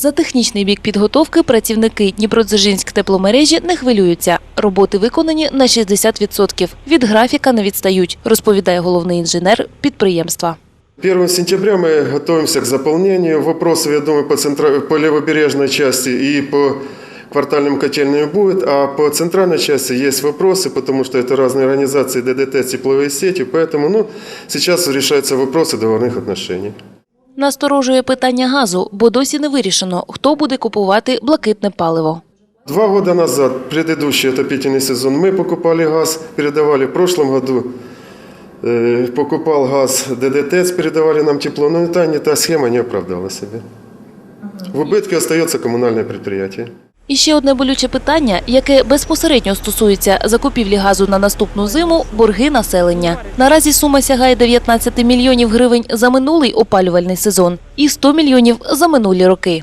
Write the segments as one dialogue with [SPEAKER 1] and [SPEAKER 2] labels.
[SPEAKER 1] За технічний бік підготовки працівники Дніпродзержинськ тепломережі не хвилюються. Роботи виконані на 60%. Від графіка не відстають, розповідає головний інженер підприємства.
[SPEAKER 2] 1 сентября мы готовимся к заполнению. Вопросов, я думаю, по, центра... по левобережной части и по квартальным котельным будет, а по центральной части есть вопросы, потому что это разные организации ДДТ, тепловые сети, поэтому ну, сейчас решаются вопросы договорных отношений.
[SPEAKER 1] Насторожує питання газу, бо досі не вирішено, хто буде купувати блакитне паливо.
[SPEAKER 2] Два года назад, предыдущий отопительный сезон, мы покупали газ, передавали в прошлом году. э, Покупал газ ДДТ, передавали нам тепло, но та, не та схема не оправдала себя. В убытке остается коммунальное предприятие.
[SPEAKER 1] І ще одне болюче питання, яке безпосередньо стосується закупівлі газу на наступну зиму – борги населення. Наразі сума сягає 19 мільйонів гривень за минулий опалювальний сезон і 100 мільйонів за минулі роки.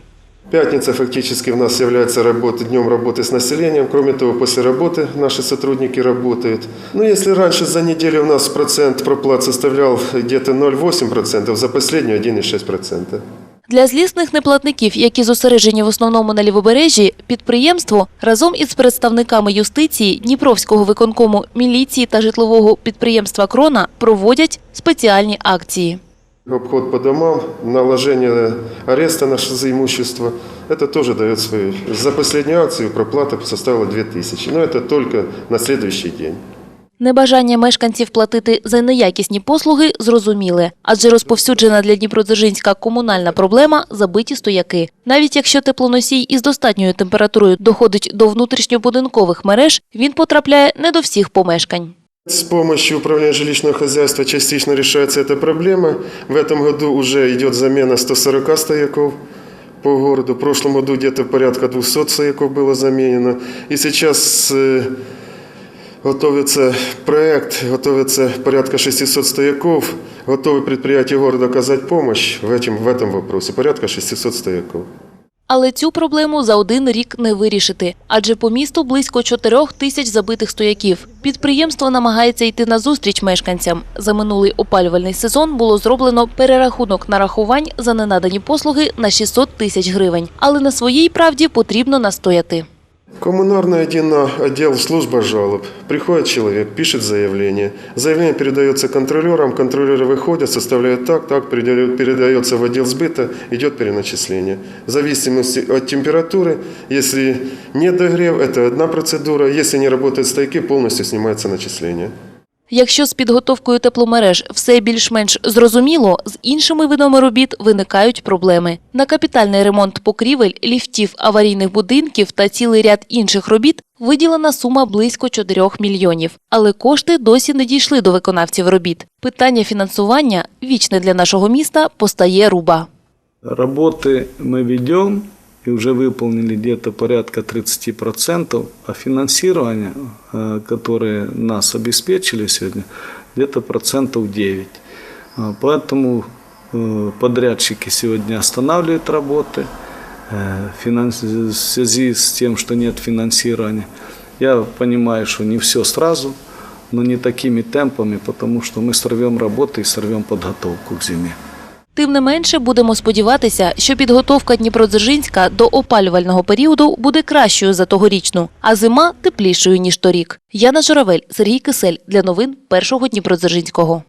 [SPEAKER 2] Пятница фактически у нас является работы, днем работы с населением. Кроме того, после работы наши сотрудники работают. Ну, если раньше за неделю у нас процент проплат составлял где-то 0,8%, за последнюю 1,6%.
[SPEAKER 1] Для злісних неплатників, які зосереджені в основному на лівобережжі, підприємство разом із представниками юстиції, Дніпровського виконкому, міліції та житлового підприємства Крона проводять спеціальні акції.
[SPEAKER 2] Обход по домам, наложение ареста на за имущество, это тоже дает. За последнюю акцию проплата составила 2000, но это только на следующий день.
[SPEAKER 1] Небажання мешканців платити за неякісні послуги зрозуміле, адже розповсюджена для Дніпродзержинська комунальна проблема – забиті стояки. Навіть якщо теплоносій із достатньою температурою доходить до внутрішньобудинкових мереж, він потрапляє не до всіх помешкань.
[SPEAKER 2] С помощью управления жилищного хозяйства частично решается эта проблема. В этом году уже идет замена 140 стояков по городу. В прошлом году где-то порядка 200 стояков было заменено. И сейчас э, готовится проект, готовится порядка 600 стояков. Готовы предприятия города оказать помощь в, этим, в этом вопросе. Порядка 600 стояков.
[SPEAKER 1] Але цю проблему за один рік не вирішити, адже по місту близько 4 тисяч забитих стояків. Підприємство намагається йти на зустріч мешканцям. За минулий опалювальний сезон було зроблено перерахунок нарахувань за ненадані послуги на 600 тисяч гривень. Але на своїй правді потрібно настояти.
[SPEAKER 2] Коммунарный отдел служба жалоб. Приходит человек, пишет заявление. Заявление передается контролерам, контролеры выходят, составляют так, так, передает- передается в отдел сбыта, идет переначисление. В зависимости от температуры, если нет догрев, это одна процедура, если не работают стойки, полностью снимается начисление.
[SPEAKER 1] Якщо з підготовкою тепломереж все більш-менш зрозуміло, з іншими видами робіт виникають проблеми. На капітальний ремонт покрівель, ліфтів, аварійних будинків та цілий ряд інших робіт виділена сума близько 4 мільйонів. Але кошти досі не дійшли до виконавців робіт. Питання фінансування, вічне для нашого міста, постає руба.
[SPEAKER 3] Работы мы ведем и уже выполнили где-то порядка 30%, а финансирование, э, которое нас обеспечили сегодня, где-то процентов 9. А, Поэтому э, подрядчики сегодня останавливают работы э, финанс- в связи с тем, что нет финансирования. Я понимаю, что не все сразу, но не такими темпами, потому что мы сорвем работы и сорвем подготовку к зиме.
[SPEAKER 1] Тим не менше, будемо сподіватися, що підготовка Дніпродзержинська до опалювального періоду буде кращою за тогорічну, а зима теплішою ніж торік. Яна Журавель, Сергій Кисель для новин першого Дніпродзержинського.